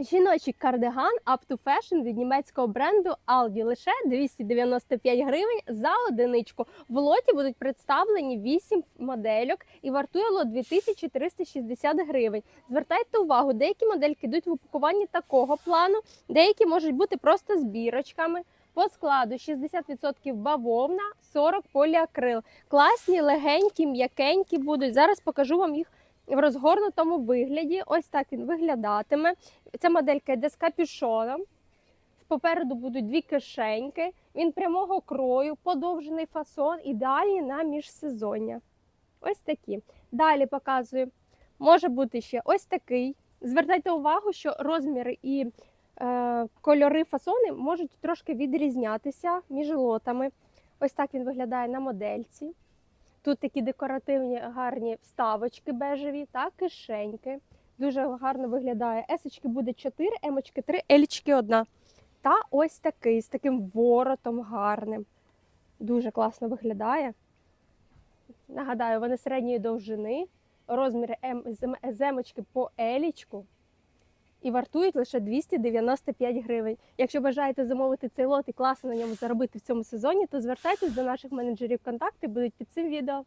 Жіночий кардиган Up to Fashion від німецького бренду Aldi лише 295 гривень за одиничку. В лоті будуть представлені 8 модельок і вартує лот 2360 гривень. Звертайте увагу, деякі модельки йдуть в упакуванні такого плану, деякі можуть бути просто збірочками. По складу 60% бавовна, 40 поліакрил. Класні, легенькі, м'якенькі будуть. Зараз покажу вам їх в розгорнутому вигляді. Ось так він виглядатиме. Ця моделька йде з капюшоном. Попереду будуть дві кишеньки. Він прямого крою, подовжений фасон, ідеальні на міжсезоння. Ось такі. Далі показую. Може бути ще ось такий. Звертайте увагу, що розміри і е, кольори фасони можуть трошки відрізнятися між лотами. Ось так він виглядає на модельці. Тут такі декоративні гарні вставочки бежеві та кишеньки. Дуже гарно виглядає. Есочки буде 4, емочки 3, елічки 1. Та ось такий з таким воротом гарним. Дуже класно виглядає. Нагадаю, вони середньої довжини, розміри М з М- з емочки по елічку. І вартують лише 295 гривень. Якщо бажаєте замовити цей лот і класно на ньому заробити в цьому сезоні, то звертайтесь до наших менеджерів. Контакти будуть під цим відео.